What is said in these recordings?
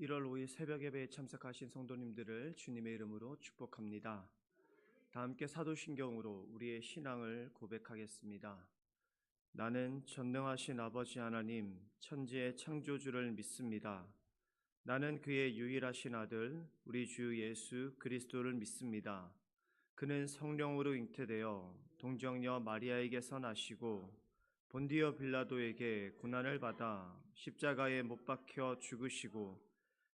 1월 5일 새벽 예배에 참석하신 성도님들을 주님의 이름으로 축복합니다. 다 함께 사도신경으로 우리의 신앙을 고백하겠습니다. 나는 전능하신 아버지 하나님, 천지의 창조주를 믿습니다. 나는 그의 유일하신 아들, 우리 주 예수 그리스도를 믿습니다. 그는 성령으로 잉태되어 동정녀 마리아에게서 나시고 본디어 빌라도에게 고난을 받아 십자가에 못 박혀 죽으시고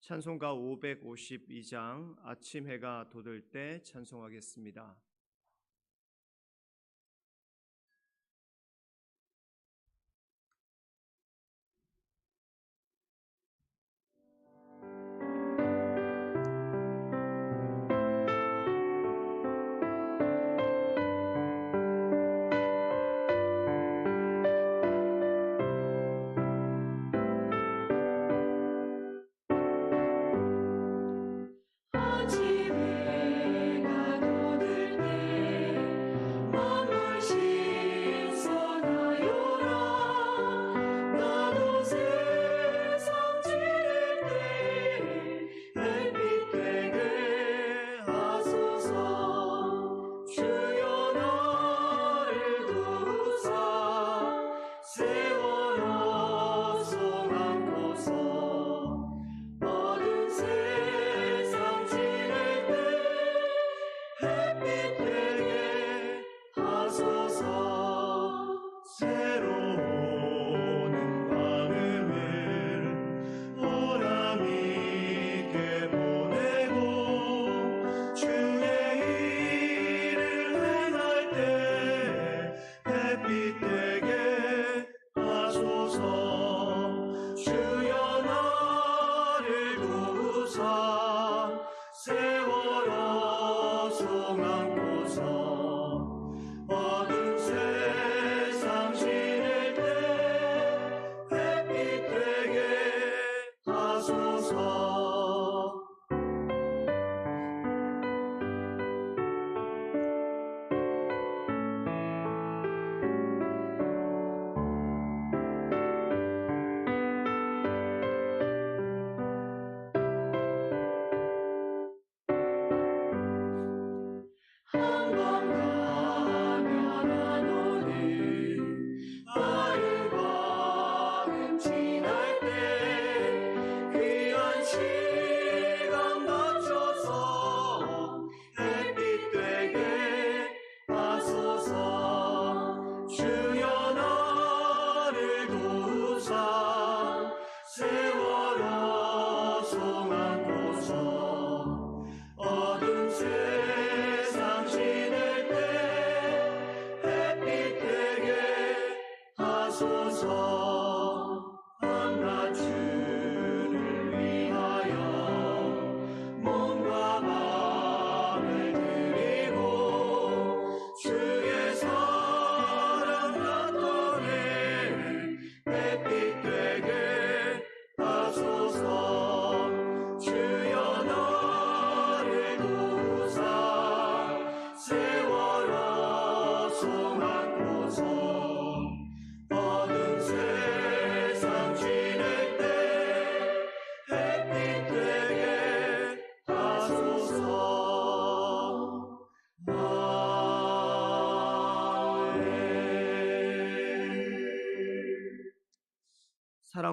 찬송가 552장 아침 해가 돋을 때 찬송하겠습니다.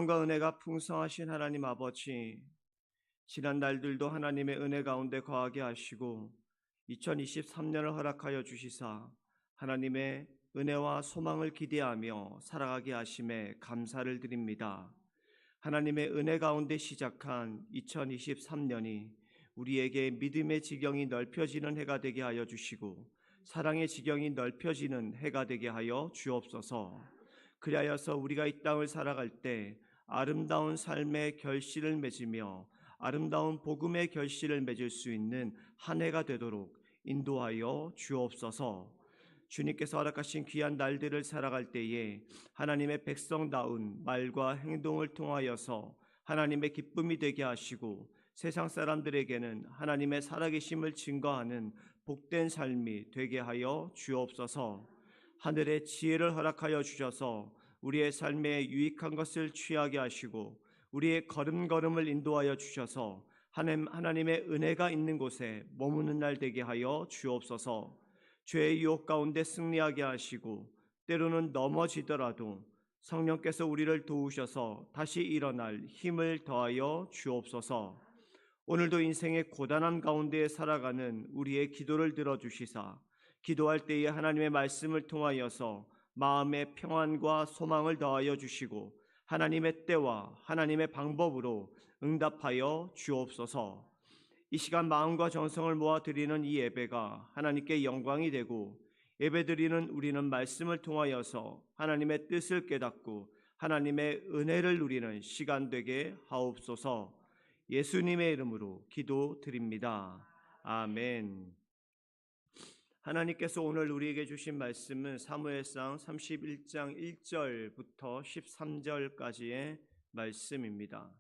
사랑과 은혜가 풍성하신 하나님 아버지, 지난 날들도 하나님의 은혜 가운데 거하게 하시고 2023년을 허락하여 주시사 하나님의 은혜와 소망을 기대하며 살아가게 하심에 감사를 드립니다. 하나님의 은혜 가운데 시작한 2023년이 우리에게 믿음의 지경이 넓혀지는 해가 되게 하여 주시고 사랑의 지경이 넓혀지는 해가 되게 하여 주옵소서. 그리하여서 우리가 이 땅을 살아갈 때 아름다운 삶의 결실을 맺으며 아름다운 복음의 결실을 맺을 수 있는 한 해가 되도록 인도하여 주옵소서. 주님께서 허락하신 귀한 날들을 살아갈 때에 하나님의 백성다운 말과 행동을 통하여서 하나님의 기쁨이 되게 하시고 세상 사람들에게는 하나님의 살아계심을 증거하는 복된 삶이 되게 하여 주옵소서. 하늘의 지혜를 허락하여 주셔서 우리의 삶에 유익한 것을 취하게 하시고 우리의 걸음걸음을 인도하여 주셔서 하나님, 하나님의 은혜가 있는 곳에 머무는 날 되게 하여 주옵소서. 죄의 유혹 가운데 승리하게 하시고 때로는 넘어지더라도 성령께서 우리를 도우셔서 다시 일어날 힘을 더하여 주옵소서. 오늘도 인생의 고단함 가운데 살아가는 우리의 기도를 들어주시사 기도할 때에 하나님의 말씀을 통하여서 마음의 평안과 소망을 더하여 주시고 하나님의 때와 하나님의 방법으로 응답하여 주옵소서. 이 시간 마음과 정성을 모아 드리는 이 예배가 하나님께 영광이 되고 예배 드리는 우리는 말씀을 통하여서 하나님의 뜻을 깨닫고 하나님의 은혜를 누리는 시간 되게 하옵소서. 예수님의 이름으로 기도드립니다. 아멘. 하나님께서 오늘 우리에게 주신 말씀은 사무엘상 31장 1절부터 13절까지의 말씀입니다.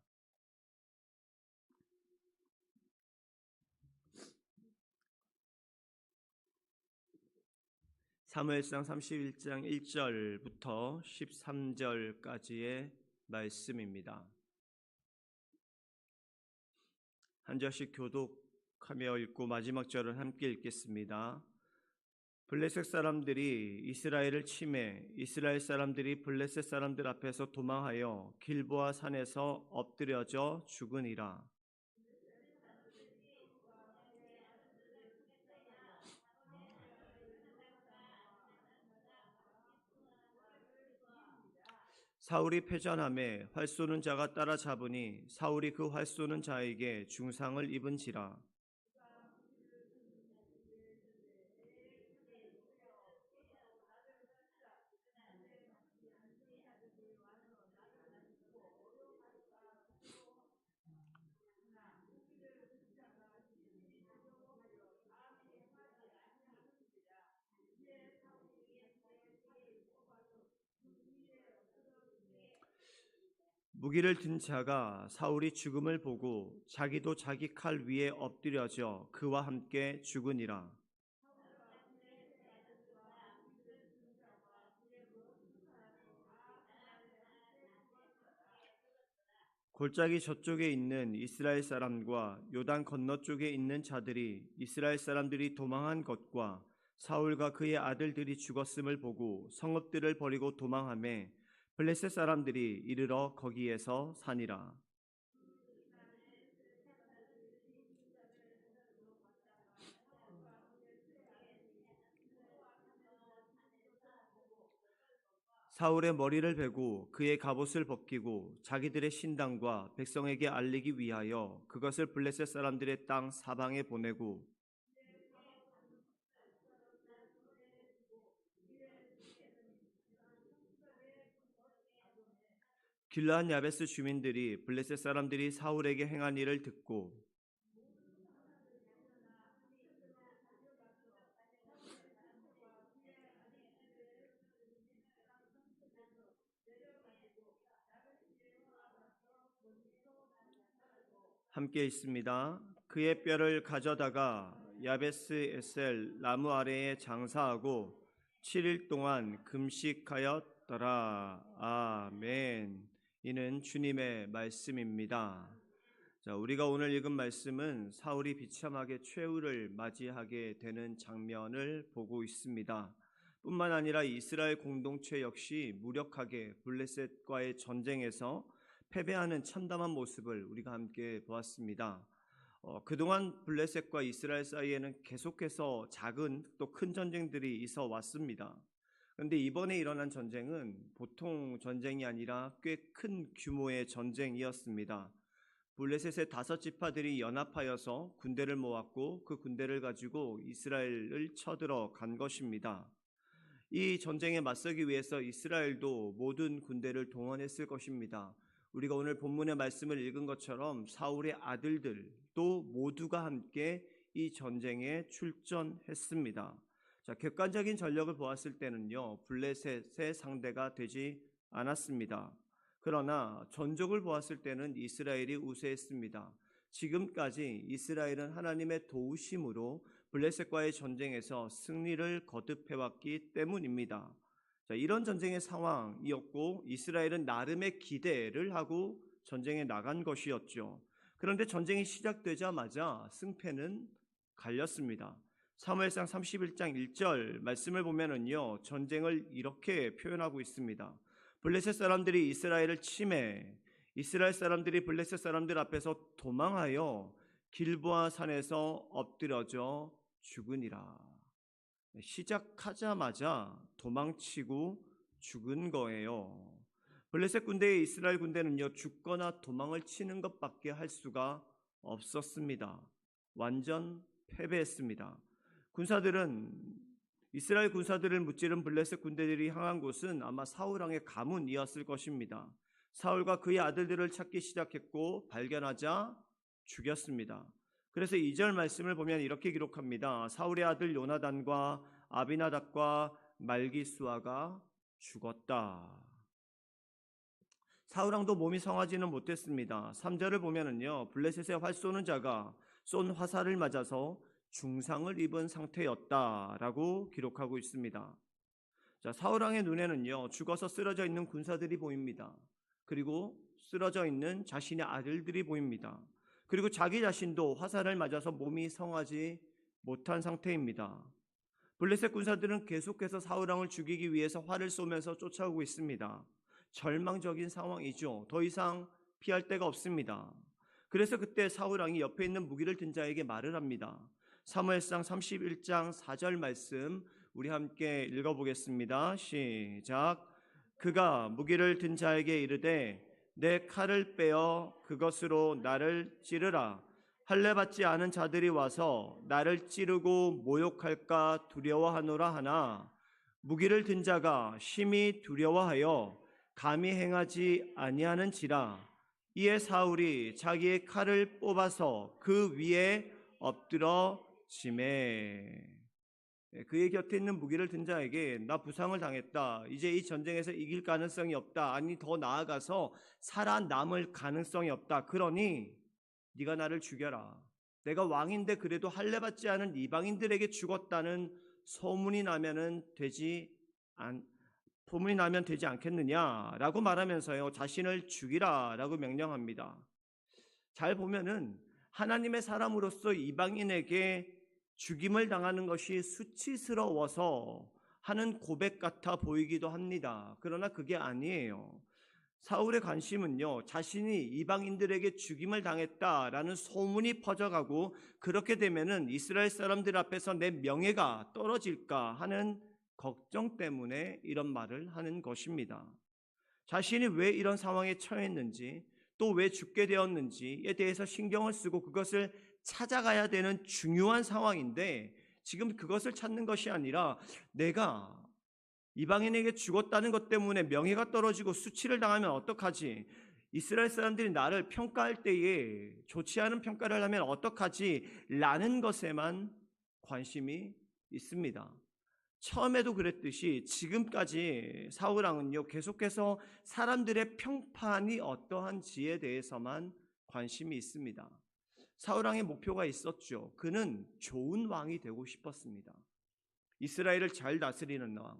사무엘상 31장 1절부터 13절까지의 말씀입니다. 한 절씩 교독하며 읽고 마지막 절은 함께 읽겠습니다. 블레셋 사람들이 이스라엘을 침해 이스라엘 사람들이 블레셋 사람들 앞에서 도망하여 길보아 산에서 엎드려져 죽으니라. 사울이 패전함에 활 쏘는 자가 따라잡으니 사울이 그 활 쏘는 자에게 중상을 입은지라 무기를 든 자가 사울이 죽음을 보고 자기도 자기 칼 위에 엎드려져 그와 함께 죽으니라. 골짜기 저쪽에 있는 이스라엘 사람과 요단 건너 쪽에 있는 자들이 이스라엘 사람들이 도망한 것과 사울과 그의 아들들이 죽었음을 보고 성읍들을 버리고 도망함에 블레셋 사람들이 이르러 거기에서 사니라. 사울의 머리를 베고 그의 갑옷을 벗기고 자기들의 신당과 백성에게 알리기 위하여 그것을 블레셋 사람들의 땅 사방에 보내고 길라한 야베스 주민들이 블레셋 사람들이 사울에게 행한 일을 듣고 함께 있습니다. 그의 뼈를 가져다가 야베스 에셀 나무 아래에 장사하고 7일 동안 금식하였더라. 아멘. 이는 주님의 말씀입니다. 자, 우리가 오늘 읽은 말씀은 사울이 비참하게 최후를 맞이하게 되는 장면을 보고 있습니다. 뿐만 아니라 이스라엘 공동체 역시 무력하게 블레셋과의 전쟁에서 패배하는 참담한 모습을 우리가 함께 보았습니다. 어, 그동안 블레셋과 이스라엘 사이에는 계속해서 작은 또 큰 전쟁들이 있어 왔습니다. 그런데 이번에 일어난 전쟁은 보통 전쟁이 아니라 꽤 큰 규모의 전쟁이었습니다. 블레셋의 다섯 지파들이 연합하여서 군대를 모았고 그 군대를 가지고 이스라엘을 쳐들어 간 것입니다. 이 전쟁에 맞서기 위해서 이스라엘도 모든 군대를 동원했을 것입니다. 우리가 오늘 본문의 말씀을 읽은 것처럼 사울의 아들들도 모두가 함께 이 전쟁에 출전했습니다. 자, 객관적인 전력을 보았을 때는요, 블레셋의 상대가 되지 않았습니다. 그러나 전적을 보았을 때는 이스라엘이 우세했습니다. 지금까지 이스라엘은 하나님의 도우심으로 블레셋과의 전쟁에서 승리를 거듭해왔기 때문입니다. 자, 이런 전쟁의 상황이었고 이스라엘은 나름의 기대를 하고 전쟁에 나간 것이었죠. 그런데 전쟁이 시작되자마자 승패는 갈렸습니다. 사무엘상 31장 1절 말씀을 보면은요. 전쟁을 이렇게 표현하고 있습니다. 블레셋 사람들이 이스라엘을 침해 이스라엘 사람들이 블레셋 사람들 앞에서 도망하여 길보아 산에서 엎드려져 죽으니라. 시작하자마자 도망치고 죽은 거예요. 블레셋 군대의 이스라엘 군대는요, 죽거나 도망을 치는 것밖에 할 수가 없었습니다. 완전 패배했습니다. 군사들은 이스라엘 군사들을 무찌른 블레셋 군대들이 향한 곳은 아마 사울 왕의 가문이었을 것입니다. 사울과 그의 아들들을 찾기 시작했고 발견하자 죽였습니다. 그래서 2절 말씀을 보면 이렇게 기록합니다. 사울의 아들 요나단과 아비나답과 말기수아가 죽었다. 사울왕도 몸이 성하지는 못했습니다. 3절을 보면은요. 블레셋의 활 쏘는 자가 쏜 화살을 맞아서 중상을 입은 상태였다라고 기록하고 있습니다. 자, 사울왕의 눈에는요. 죽어서 쓰러져 있는 군사들이 보입니다. 그리고 쓰러져 있는 자신의 아들들이 보입니다. 그리고 자기 자신도 화살을 맞아서 몸이 성하지 못한 상태입니다. 블레셋 군사들은 계속해서 사울왕을 죽이기 위해서 활을 쏘면서 쫓아오고 있습니다. 절망적인 상황이죠. 더 이상 피할 데가 없습니다. 그래서 그때 사울왕이 옆에 있는 무기를 든 자에게 말을 합니다. 사무엘상 31장 4절 말씀 우리 함께 읽어보겠습니다. 시작. 그가 무기를 든 자에게 이르되 내 칼을 빼어 그것으로 나를 찌르라. 할례 받지 않은 자들이 와서 나를 찌르고 모욕할까 두려워하노라 하나 무기를 든 자가 심히 두려워하여 감히 행하지 아니하는지라 이에 사울이 자기의 칼을 뽑아서 그 위에 엎드러 지매 그의 곁에 있는 무기를 든 자에게 나 부상을 당했다. 이제 이 전쟁에서 이길 가능성이 없다. 아니 더 나아가서 살아남을 가능성이 없다. 그러니 네가 나를 죽여라. 내가 왕인데 그래도 할례 받지 않은 이방인들에게 죽었다는 소문이 나면은 되지 않 소문이 나면 되지 않겠느냐라고 말하면서요. 자신을 죽이라라고 명령합니다. 잘 보면은 하나님의 사람으로서 이방인에게 죽임을 당하는 것이 수치스러워서 하는 고백 같아 보이기도 합니다. 그러나 그게 아니에요. 사울의 관심은요, 자신이 이방인들에게 죽임을 당했다라는 소문이 퍼져가고 그렇게 되면은 이스라엘 사람들 앞에서 내 명예가 떨어질까 하는 걱정 때문에 이런 말을 하는 것입니다. 자신이 왜 이런 상황에 처했는지 또 왜 죽게 되었는지에 대해서 신경을 쓰고 그것을 찾아가야 되는 중요한 상황인데 지금 그것을 찾는 것이 아니라 내가 이방인에게 죽었다는 것 때문에 명예가 떨어지고 수치를 당하면 어떡하지? 이스라엘 사람들이 나를 평가할 때에 좋지 않은 평가를 하면 어떡하지? 라는 것에만 관심이 있습니다. 처음에도 그랬듯이 지금까지 사울왕은요 계속해서 사람들의 평판이 어떠한지에 대해서만 관심이 있습니다. 사울왕의 목표가 있었죠. 그는 좋은 왕이 되고 싶었습니다. 이스라엘을 잘 다스리는 왕.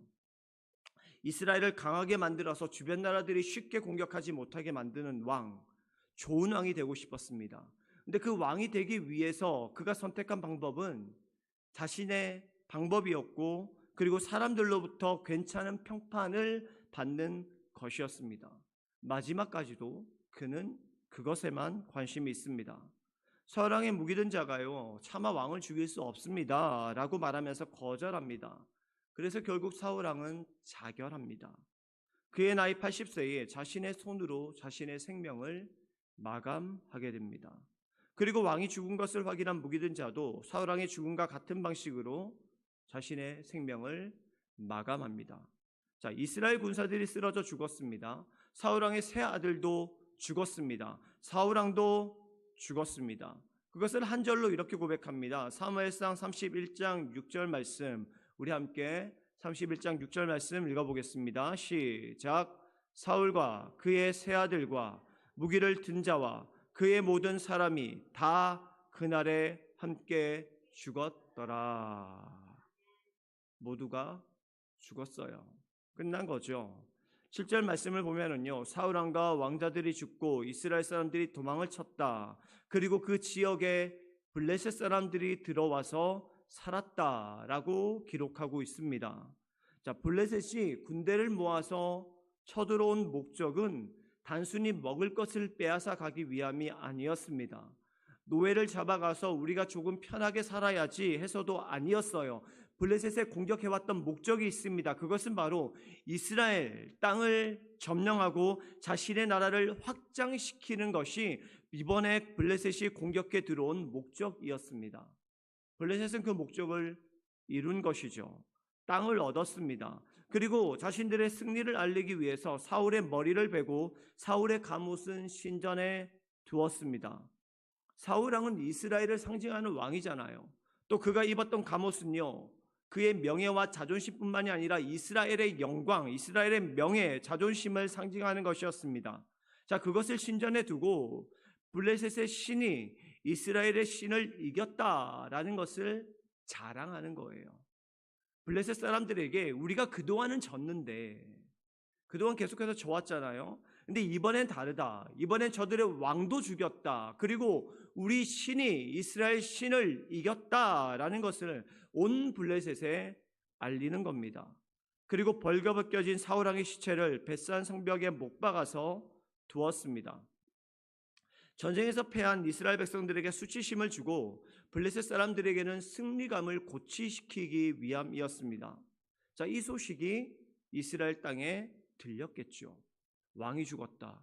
이스라엘을 강하게 만들어서 주변 나라들이 쉽게 공격하지 못하게 만드는 왕. 좋은 왕이 되고 싶었습니다. 근데 그 왕이 되기 위해서 그가 선택한 방법은 자신의 방법이었고 그리고 사람들로부터 괜찮은 평판을 받는 것이었습니다. 마지막까지도 그는 그것에만 관심이 있습니다. 서랑의 무기든 자가요, 차마 왕을 죽일 수 없습니다. 라고 말하면서 거절합니다. 그래서 결국 사울 왕은 자결합니다. 그의 나이 80세에 자신의 손으로 자신의 생명을 마감하게 됩니다. 그리고 왕이 죽은 것을 확인한 무기든 자도 사울 왕의 죽음과 같은 방식으로 자신의 생명을 마감합니다. 자, 이스라엘 군사들이 쓰러져 죽었습니다. 사울 왕의 세 아들도 죽었습니다. 사울 왕도 죽었습니다. 그것을 한 절로 이렇게 고백합니다. 사무엘상 31장 6절 말씀 우리 함께 31장 6절 말씀 읽어보겠습니다. 시작. 사울과 그의 세 아들과 무기를 든 자와 그의 모든 사람이 다 그날에 함께 죽었더라. 모두가 죽었어요. 끝난 거죠. 7절 말씀을 보면은요. 사울 왕과 왕자들이 죽고 이스라엘 사람들이 도망을 쳤다. 그리고 그 지역에 블레셋 사람들이 들어와서 살았다라고 기록하고 있습니다. 자, 블레셋이 군대를 모아서 쳐들어온 목적은 단순히 먹을 것을 빼앗아 가기 위함이 아니었습니다. 노예를 잡아가서 우리가 조금 편하게 살아야지 해서도 아니었어요. 블레셋에 공격해왔던 목적이 있습니다. 그것은 바로 이스라엘 땅을 점령하고 자신의 나라를 확장시키는 것이 이번에 블레셋이 공격해 들어온 목적이었습니다. 블레셋은 그 목적을 이룬 것이죠. 땅을 얻었습니다. 그리고 자신들의 승리를 알리기 위해서 사울의 머리를 베고 사울의 갑옷은 신전에 두었습니다. 사울 왕은 이스라엘을 상징하는 왕이잖아요. 또 그가 입었던 갑옷은요. 그의 명예와 자존심뿐만이 아니라 이스라엘의 영광, 이스라엘의 명예, 자존심을 상징하는 것이었습니다. 자, 그것을 신전에 두고 블레셋의 신이 이스라엘의 신을 이겼다라는 것을 자랑하는 거예요. 블레셋 사람들에게 우리가 그동안은 졌는데 그동안 계속해서 좋았잖아요. 근데 이번엔 다르다. 이번엔 저들의 왕도 죽였다. 그리고 우리 신이 이스라엘 신을 이겼다라는 것을 온 블레셋에 알리는 겁니다. 그리고 벌거벗겨진 사울왕의 시체를 벳산 성벽에 못 박아서 두었습니다. 전쟁에서 패한 이스라엘 백성들에게 수치심을 주고 블레셋 사람들에게는 승리감을 고취시키기 위함이었습니다. 자, 이 소식이 이스라엘 땅에 들렸겠죠. 왕이 죽었다.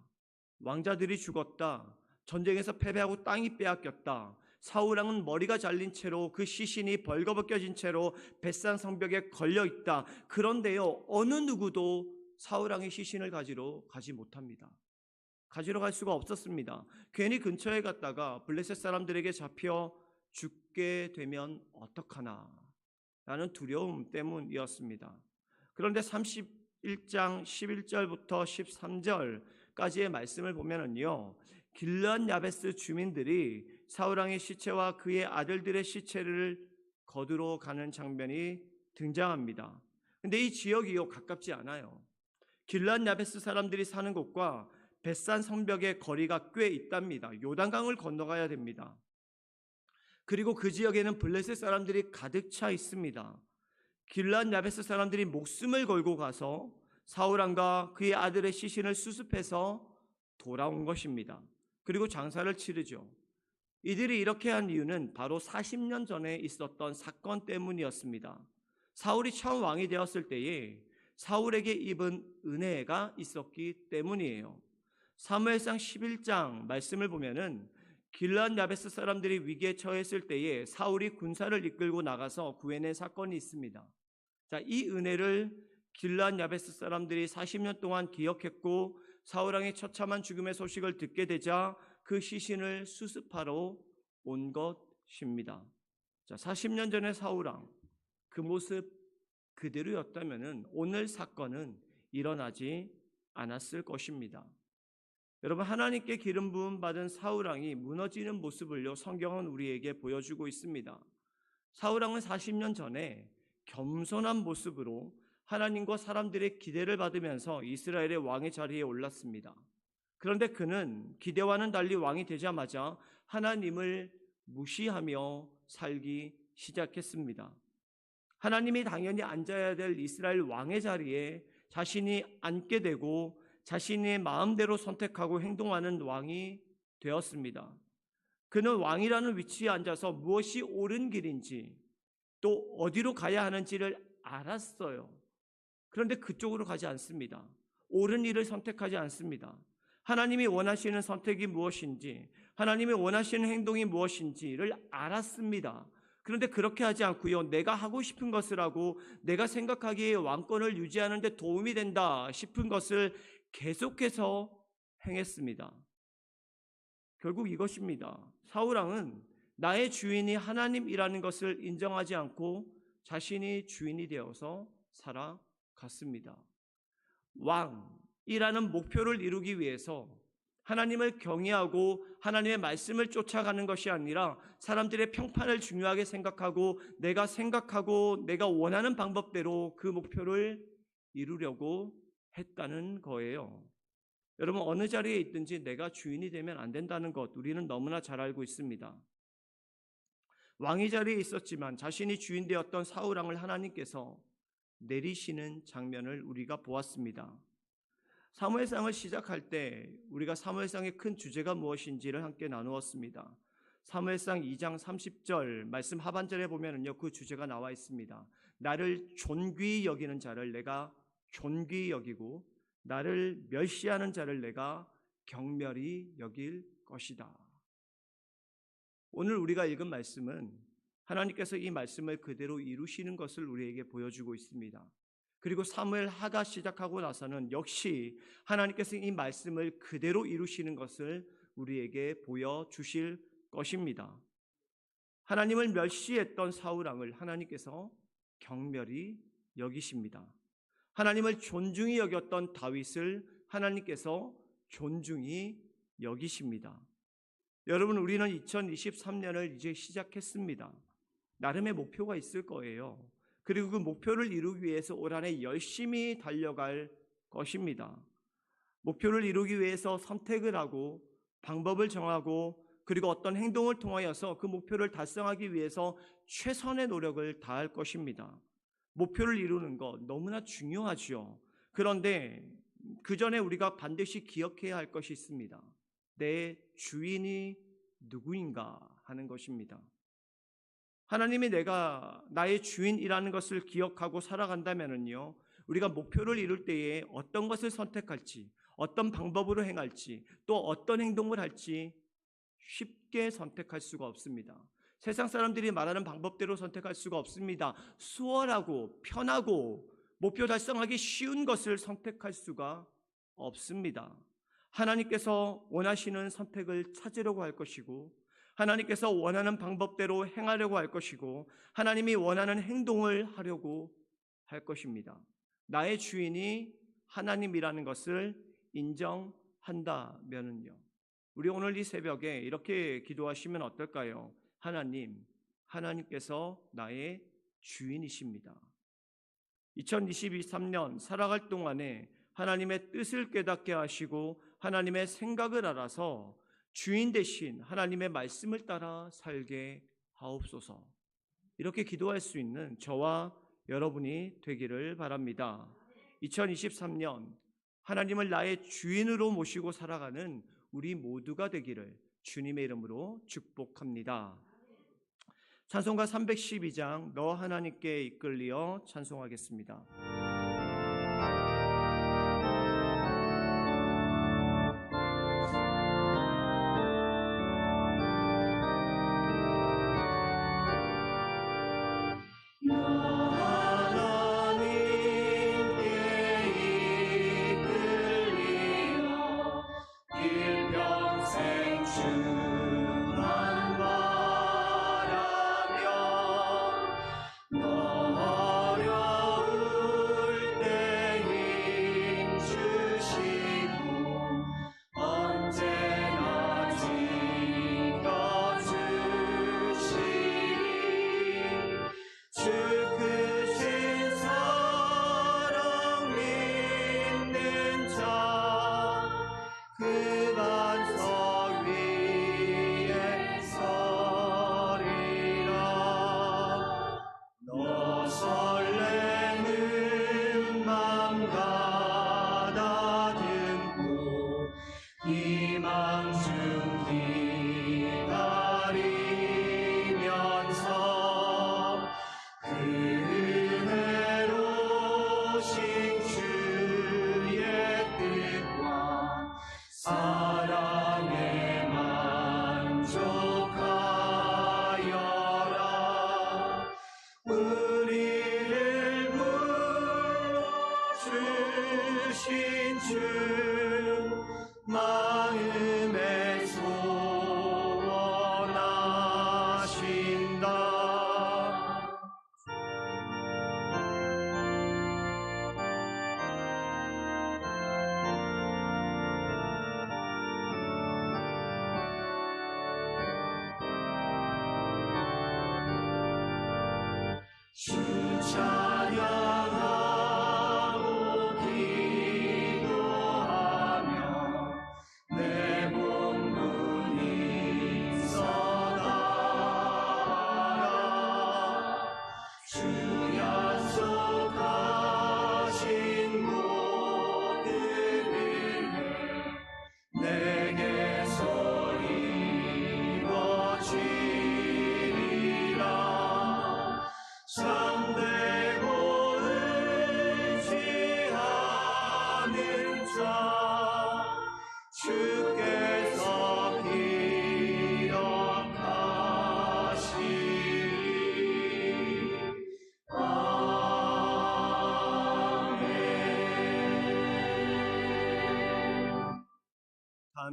왕자들이 죽었다. 전쟁에서 패배하고 땅이 빼앗겼다. 사울왕은 머리가 잘린 채로 그 시신이 벌거벗겨진 채로 벳산 성벽에 걸려 있다. 그런데요, 어느 누구도 사울왕의 시신을 가지러 가지 못합니다. 가지러 갈 수가 없었습니다. 괜히 근처에 갔다가 블레셋 사람들에게 잡혀 죽게 되면 어떡하나 라는 두려움 때문이었습니다. 그런데 31장 11절부터 13절까지의 말씀을 보면은요. 길란 야베스 주민들이 사울왕의 시체와 그의 아들들의 시체를 거두러 가는 장면이 등장합니다. 근데 이 지역이요 가깝지 않아요. 길란 야베스 사람들이 사는 곳과 벳산 성벽의 거리가 꽤 있답니다. 요단강을 건너가야 됩니다. 그리고 그 지역에는 블레셋 사람들이 가득 차 있습니다. 길란 야베스 사람들이 목숨을 걸고 가서 사울왕과 그의 아들의 시신을 수습해서 돌아온 것입니다. 그리고 장사를 치르죠. 이들이 이렇게 한 이유는 바로 40년 전에 있었던 사건 때문이었습니다. 사울이 처음 왕이 되었을 때에 사울에게 입은 은혜가 있었기 때문이에요. 사무엘상 11장 말씀을 보면은 길란 야베스 사람들이 위기에 처했을 때에 사울이 군사를 이끌고 나가서 구해낸 사건이 있습니다. 자, 이 은혜를 길란 야베스 사람들이 40년 동안 기억했고 사울 왕의 처참한 죽음의 소식을 듣게 되자 그 시신을 수습하러 온 것입니다. 자, 40년 전의 사울 왕 그 모습 그대로였다면은 오늘 사건은 일어나지 않았을 것입니다. 여러분 하나님께 기름 부음 받은 사울 왕이 무너지는 모습을요 성경은 우리에게 보여주고 있습니다. 사울 왕은 40년 전에 겸손한 모습으로 하나님과 사람들의 기대를 받으면서 이스라엘의 왕의 자리에 올랐습니다. 그런데 그는 기대와는 달리 왕이 되자마자 하나님을 무시하며 살기 시작했습니다. 하나님이 당연히 앉아야 될 이스라엘 왕의 자리에 자신이 앉게 되고 자신의 마음대로 선택하고 행동하는 왕이 되었습니다. 그는 왕이라는 위치에 앉아서 무엇이 옳은 길인지 또 어디로 가야 하는지를 알았어요. 그런데 그쪽으로 가지 않습니다. 옳은 일을 선택하지 않습니다. 하나님이 원하시는 선택이 무엇인지, 하나님이 원하시는 행동이 무엇인지를 알았습니다. 그런데 그렇게 하지 않고요. 내가 하고 싶은 것을 하고 내가 생각하기에 왕권을 유지하는 데 도움이 된다 싶은 것을 계속해서 행했습니다. 결국 이것입니다. 사울왕은 나의 주인이 하나님이라는 것을 인정하지 않고 자신이 주인이 되어서 살아 갔습니다. 왕이라는 목표를 이루기 위해서 하나님을 경외하고 하나님의 말씀을 쫓아가는 것이 아니라 사람들의 평판을 중요하게 생각하고 내가 생각하고 내가 원하는 방법대로 그 목표를 이루려고 했다는 거예요. 여러분 어느 자리에 있든지 내가 주인이 되면 안 된다는 것 우리는 너무나 잘 알고 있습니다. 왕이 자리에 있었지만 자신이 주인 되었던 사울 왕을 하나님께서 내리시는 장면을 우리가 보았습니다. 사무엘상을 시작할 때 우리가 사무엘상의 큰 주제가 무엇인지를 함께 나누었습니다. 사무엘상 2장 30절 말씀 하반절에 보면은요 그 주제가 나와 있습니다. 나를 존귀히 여기는 자를 내가 존귀히 여기고 나를 멸시하는 자를 내가 경멸히 여길 것이다. 오늘 우리가 읽은 말씀은 하나님께서 이 말씀을 그대로 이루시는 것을 우리에게 보여주고 있습니다. 그리고 사무엘 하가 시작하고 나서는 역시 하나님께서 이 말씀을 그대로 이루시는 것을 우리에게 보여주실 것입니다. 하나님을 멸시했던 사울 왕을 하나님께서 경멸히 여기십니다. 하나님을 존중히 여겼던 다윗을 하나님께서 존중히 여기십니다. 여러분, 우리는 2023년을 이제 시작했습니다. 나름의 목표가 있을 거예요. 그리고 그 목표를 이루기 위해서 올 한해 열심히 달려갈 것입니다. 목표를 이루기 위해서 선택을 하고 방법을 정하고 그리고 어떤 행동을 통하여서 그 목표를 달성하기 위해서 최선의 노력을 다할 것입니다. 목표를 이루는 것 너무나 중요하죠. 그런데 그 전에 우리가 반드시 기억해야 할 것이 있습니다. 내 주인이 누구인가 하는 것입니다. 하나님이 내가 나의 주인이라는 것을 기억하고 살아간다면은요, 우리가 목표를 이룰 때에 어떤 것을 선택할지, 어떤 방법으로 행할지, 또 어떤 행동을 할지 쉽게 선택할 수가 없습니다. 세상 사람들이 말하는 방법대로 선택할 수가 없습니다. 수월하고 편하고 목표 달성하기 쉬운 것을 선택할 수가 없습니다. 하나님께서 원하시는 선택을 찾으려고 할 것이고 하나님께서 원하는 방법대로 행하려고 할 것이고 하나님이 원하는 행동을 하려고 할 것입니다. 나의 주인이 하나님이라는 것을 인정한다면은요. 우리 오늘 이 새벽에 이렇게 기도하시면 어떨까요? 하나님, 하나님께서 나의 주인이십니다. 2023년 살아갈 동안에 하나님의 뜻을 깨닫게 하시고 하나님의 생각을 알아서 주인 대신 하나님의 말씀을 따라 살게 하옵소서. 이렇게 기도할 수 있는 저와 여러분이 되기를 바랍니다. 2023년 하나님을 나의 주인으로 모시고 살아가는 우리 모두가 되기를 주님의 이름으로 축복합니다. 찬송가 312장 너 하나님께 이끌리어 찬송하겠습니다. 주신 주 마음에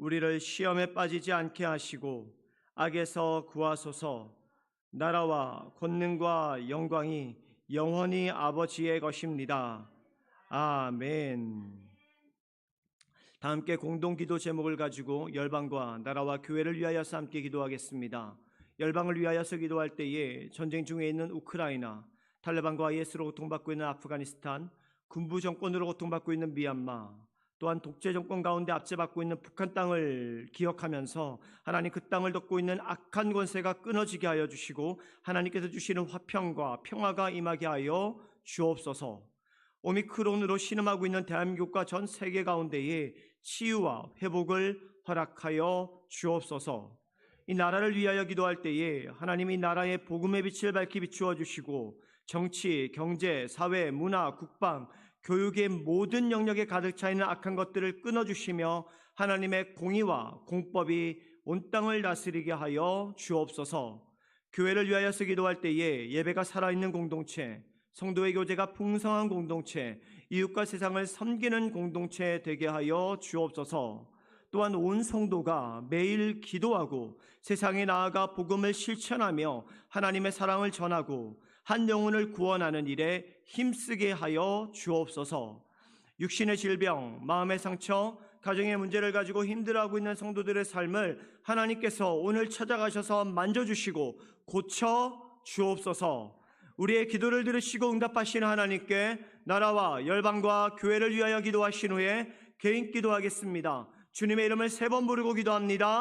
우리를 시험에 빠지지 않게 하시고 악에서 구하소서. 나라와 권능과 영광이 영원히 아버지의 것입니다. 아멘. 다 함께 공동 기도 제목을 가지고 열방과 나라와 교회를 위하여서 함께 기도하겠습니다. 열방을 위하여서 기도할 때에 전쟁 중에 있는 우크라이나, 탈레반과 IS로 고통받고 있는 아프가니스탄, 군부 정권으로 고통받고 있는 미얀마, 또한 독재 정권 가운데 압제받고 있는 북한 땅을 기억하면서 하나님 그 땅을 덮고 있는 악한 권세가 끊어지게 하여 주시고 하나님께서 주시는 화평과 평화가 임하게 하여 주옵소서. 오미크론으로 신음하고 있는 대한민국과 전 세계 가운데에 치유와 회복을 허락하여 주옵소서. 이 나라를 위하여 기도할 때에 하나님이 나라의 복음의 빛을 밝히 비추어 주시고 정치, 경제, 사회, 문화, 국방, 교육의 모든 영역에 가득 차 있는 악한 것들을 끊어 주시며 하나님의 공의와 공법이 온 땅을 다스리게 하여 주옵소서. 교회를 위하여서 기도 할 때에 예배가 살아있는 공동체, 성도의 교제가 풍성한 공동체, 이웃과 세상을 섬기는 공동체 되게 하여 주옵소서. 또한 온 성도가 매일 기도하고 세상에 나아가 복음을 실천하며 하나님의 사랑을 전하고 한 영혼을 구원하는 일에 힘쓰게 하여 주옵소서. 육신의 질병, 마음의 상처, 가정의 문제를 가지고 힘들어하고 있는 성도들의 삶을 하나님께서 오늘 찾아가셔서 만져주시고 고쳐 주옵소서. 우리의 기도를 들으시고 응답하시는 하나님께 나라와 열방과 교회를 위하여 기도하신 후에 개인 기도하겠습니다. 주님의 이름을 세 번 부르고 기도합니다.